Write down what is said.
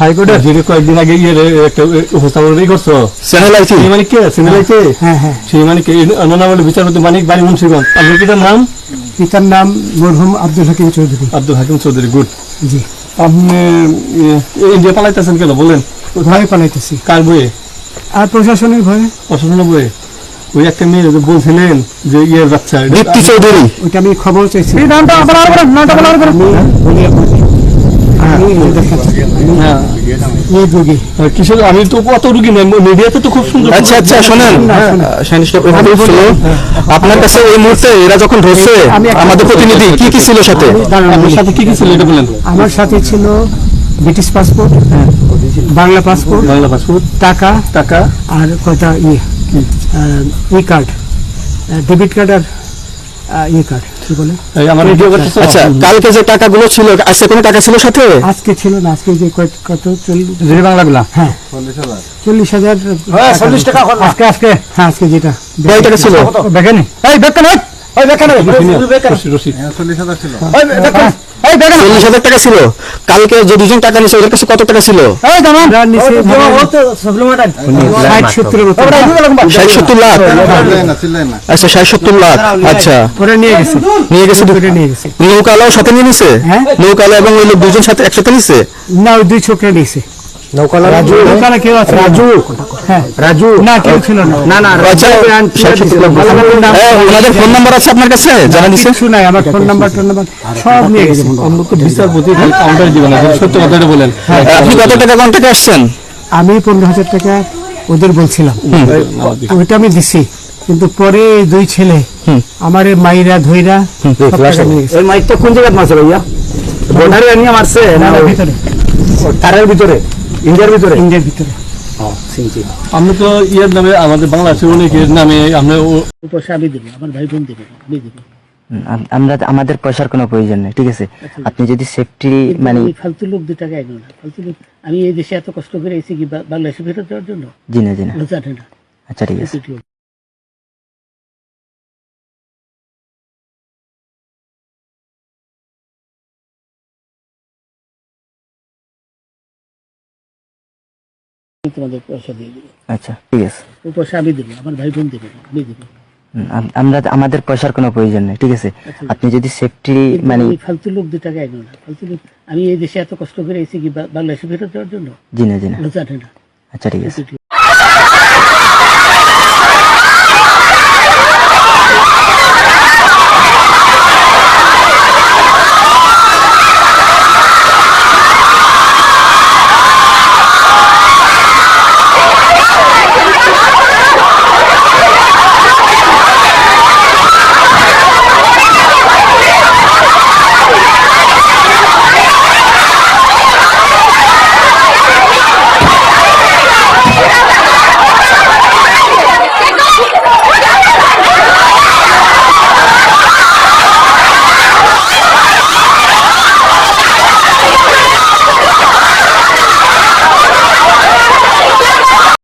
হাইকোর্টে? যেটা কয়েকদিন আগে ইয়ে একটা উপস্থাপন করছ? চ্যানেল আইছি মানে কে? আছে হ্যাঁ। হ্যাঁ সেই মানে কে? নাম হলো বিচারপতি মানিক বাড়ি মুন্সিগঞ্জ। আপনার পিতার নাম? পিতার নাম মরহুম আব্দুল হাকিম চৌধুরী। আব্দুল হাকিম চৌধুরী গুড। জি। আপনি ইয়ে, ইন্ডিয়া পালাইতেছেন কেন? বলেন। ভয় পালাইতেছি। কার বইয়ে আর প্রশাসনের ভয়ে। প্রশাসনের বইয়ে ওই একটা মেয়ে যে বলছিলেন যে ইয়ের বাচ্চা দীপ্তি চৌধুরী। ওইটা আমি খবর চাইছি। আমি বলি আপনাকে আমি এই দেখাচ্ছি হ্যাঁ এই রোগী কিসের আমি তো কত রুগী নেই মিডিয়াতে তো খুব সুন্দর। আচ্ছা আচ্ছা শোনেন। ছিল। আপনার কাছে এই মুহূর্তে এরা যখন ধরছে আমাদের প্রতিনিধি কি কি ছিল সাথে? দাঁড়ান, আপনার আমি- সাথে কি কি ছিল এটা বলেন। আমার সাথে ছিল British passport Bangla passport Bangla passport. টাকা টাকা। আর কয়টা ইয়ে ই কার্ড ডেবিট কার্ড আর ই কার্ড কি বলে? আমার ভিডিও করতেছো? আচ্ছা কালকে যে টাকাগুলো ছিল আজকে কোনো টাকা ছিল সাথে আজকে ছিল না আজকে যে কত? চল্লিশ বাংলাগুলা হ্যাঁ। চল্লিশ হাজার। চল্লিশ টাকা আজকে আজকে হ্যাঁ আজকে যেটা। কয় টাকা ছিল? দেখেনি এই দেখেন ওই দেখেন রশি রশি এই দেখেন চল্লিশ হাজার টাকা ছিল। কালকে যে দুজন টাকা নিছে ওদের কাছে কত টাকা ছিল? ষাট সত্তর লাখ? আচ্ছা ষাট সত্তর লাখ। আচ্ছা। নিয়ে গেছে। নিয়ে গেছে ওটা নিয়ে গেছে। নৌকালাও সাথে নিয়ে নিছে? হ্যাঁ? নৌকালা এবং ওই লোক দুজন সাথে একসাথে নিছে? না ওই দুই ছোকরা নিয়েছে রাজু? ওখানে কেউ আছে? রাজু? রাজু? না কেউ ছিল না। না না ষাট সত্তর লাখ ওনাদের ফোন নাম্বার আছে আপনার কাছে? জানা দিছে? কিছু নাই আমার ফোন নাম্বার টোন নাম্বার সব নিয়ে গেছে। আমরা তো বিচারপতি কাউন্টার দিবেন না সত্য কথাটা বলেন। আপনি কত টাকা কন্ট্যাক্টে আসছেন? আমি পনেরো হাজার টাকা ওদের বলছিলাম। ওইটা আমি দিছি কিন্তু পরে দুই ছেলে আমার মাইরা ধইরা মাইকটা কোন জায়গায় মারছে ভাইয়া? বর্ডারে নিয়ে মারছে? না ভিতরে। তারের ভিতরে? ইন্ডিয়ার ভিতরে? ইন্ডিয়ার ভিতরে। আমি তো ইয়ার নামে আমাদের বাংলাদেশের অনেকের নামে আমরা পয়সা আমি দেবো আমার ভাই বোন দেবে আমি দেবো। আমরা আমাদের পয়সার কোনো প্রয়োজন নেই ঠিক আছে? আপনি যদি সেফটি মানে ফালতু লোক দু টাকা এগো না ফালতু লোক আমি এই দেশে এত কষ্ট করে এসেছি কি বাংলাদেশের বাংলাদেশে ফেরত দেওয়ার জন্য? জি না জি না। জানে না। আচ্ছা ঠিক আছে। তোমাদের পয়সা দিয়ে দেবো। আচ্ছা ঠিক আছে। ও পয়সা আমি দেবো আমার ভাই বোন দেবে আমি দেবো। আমরা আমাদের পয়সার কোনো প্রয়োজন নেই ঠিক আছে? আপনি যদি সেফটি মানে ফালতু লোক দু টাকা এগো না। ফালতু লোক আমি এই দেশে এত কষ্ট করে এসেছি কি বাংলাদেশে ফেরত দেওয়ার জন্য? জি না জি না। জানে না। আচ্ছা ঠিক আছে।